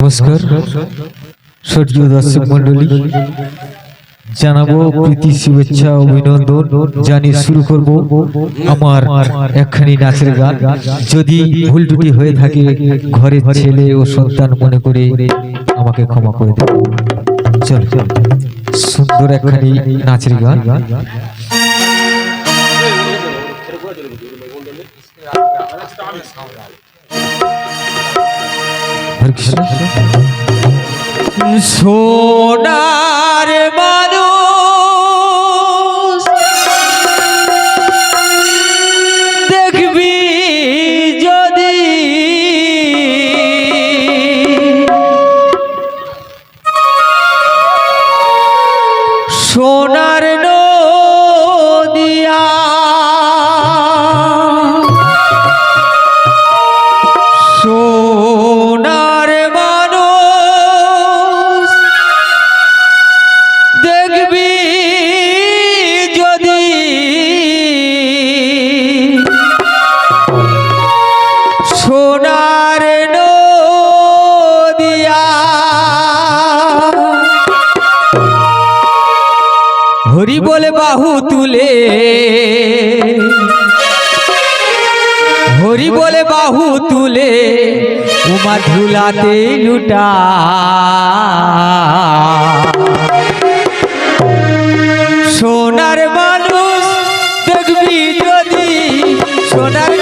নমস্কার। সূর্য দর্শক মন্ডলী জানাব প্রীতি, শুভেচ্ছা, অভিনন্দন। জানিয়ে শুরু করব আমার একখানি নাচের গান। যদি ভুল ত্রুটি হয়ে থাকে, ঘরের ছেলে ও সন্তান মনে করে আমাকে ক্ষমা করে দেবে। চল, সুন্দর একখানি নাচের গান। হরে কৃষ্ণ সোনার মানুষ দেখবি যদি। সোনার বলে বাহু তুলে। হরি বলে বাহু তুলে, উমা ধুলাতে লুটা। সোনার মানুষ দেখবি যদি, সোনার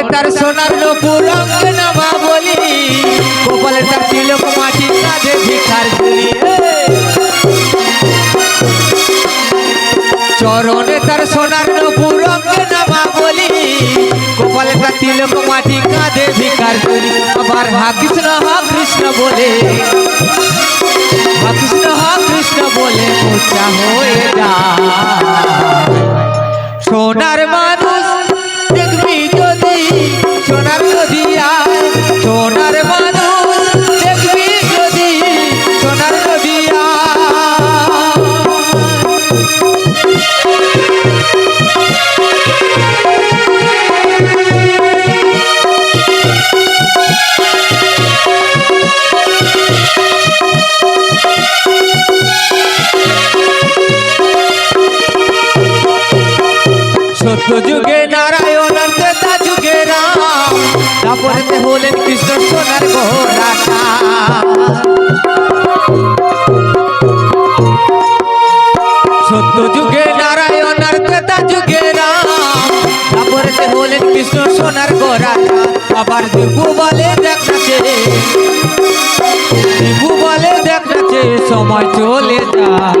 চরণে তার সোনার নামা বলি। কপালে তার তিলক মাটি কাঁধে ভিখার ঝুলি। চরণে তার সোনার নামা বলি। কপালে তার তিলক মাটি কাঁধে ঝুলি। আবার হা কৃষ্ণ হা কৃষ্ণ বলে। হা কৃষ্ণ হা কৃষ্ণ বলে হয়ে যায়। সোনার হলেন কৃষ্ণ সোনার গোরা সত্য যুগে নারায়ণ আর ত্রেতা যুগে তারপরে হলেন কৃষ্ণ সোনার গোরা আবার দিবু বলে দেখাচ্ছে। দিবু বলে দেখাচ্ছে, সময় চলে যায়।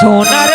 সোনার